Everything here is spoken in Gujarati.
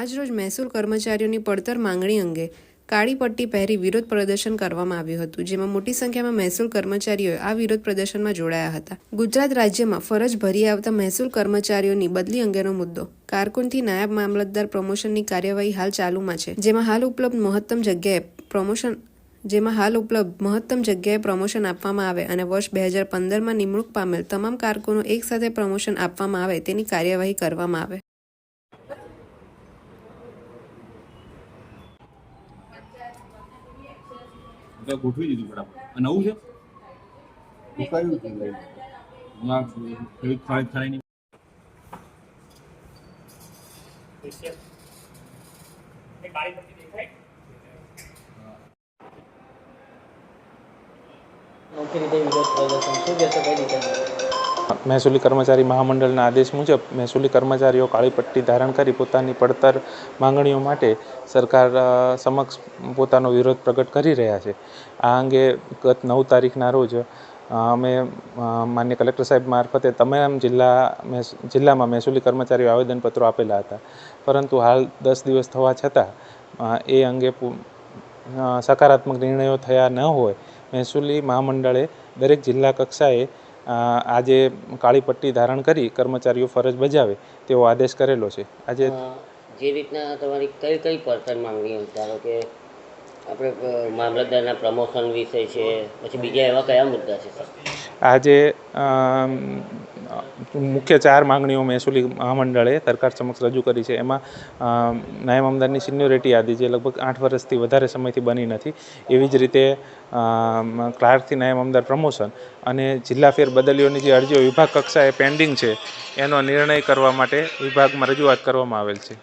આજરોજ મહેસૂલ કર્મચારીઓની પડતર માંગણી અંગે કાળી પટ્ટી પહેરી વિરોધ પ્રદર્શન કરવામાં આવ્યું હતું, જેમાં મોટી સંખ્યામાં મહેસૂલ કર્મચારીઓ આ વિરોધ પ્રદર્શનમાં જોડાયા હતા. ગુજરાત રાજ્યમાં ફરજ ભરી આવતા મહેસૂલ કર્મચારીઓની બદલી અંગેનો મુદ્દો. કારકુનથી નાયબ મામલતદાર પ્રમોશનની કાર્યવાહી હાલ ચાલુમાં છે, જેમાં હાલ ઉપલબ્ધ મહત્તમ જગ્યાએ પ્રમોશન, જેમાં હાલ ઉપલબ્ધ મહત્તમ જગ્યાએ પ્રમોશન આપવામાં આવે અને વર્ષ બે હજાર પંદરમાં નિમણૂક પામેલ તમામ કારકુનો એકસાથે પ્રમોશન આપવામાં આવે તેની કાર્યવાહી કરવામાં આવે. તો ગોઠવી દીધું બરાબર આ નવું છે મુકાયું છે લઈને. હું આ ખેડૂત ખરીદ રીતે વિરોધ પ્રદર્શન શું કહેશો કઈ રીતે મહેસૂલી કર્મચારી મહામંડળના આદેશ મુજબ મહેસૂલી કર્મચારીઓ કાળી પટ્ટી ધારણ કરી પોતાની પડતર માંગણીઓ માટે સરકાર સમક્ષ પોતાનો વિરોધ પ્રગટ કરી રહ્યા છે. આ અંગે ગત નવ તારીખના રોજ અમે માન્ય કલેક્ટર સાહેબ મારફતે તમામ જિલ્લા જિલ્લામાં મહેસૂલી કર્મચારીઓ આવેદનપત્રો આપેલા હતા. પરંતુ હાલ દસ દિવસ થવા છતાં એ અંગે સકારાત્મક નિર્ણયો થયા ન હોય. મહેસૂલી મહામંડળે દરેક જિલ્લા કક્ષાએ આજે કાળી પટ્ટી ધારણ કરી કર્મચારીઓ ફરજ બજાવે તેવો આદેશ કરેલો છે. આજે જે રીતના તમારી કઈ કઈ પર્સન માંગણી ધારો કે આપણે મામલતદારના પ્રમોશન વિશે છે, પછી બીજા એવા કયા મુદ્દા છે? સર આજે મુખ્ય ચાર માંગણીઓ મહેસૂલી મહામંડળે સરકાર સમક્ષ રજૂ કરી છે. એમાં નાયબ આમદારની સિન્યોરિટી યાદી જે લગભગ આઠ વર્ષથી વધારે સમયથી બની નથી, એવી જ રીતે ક્લાર્કથી નાયબ આમદાર પ્રમોશન અને જિલ્લા ફેર બદલીઓની જે અરજીઓ વિભાગ કક્ષાએ પેન્ડિંગ છે, એનો નિર્ણય કરવા માટે વિભાગમાં રજૂઆત કરવામાં આવેલ છે.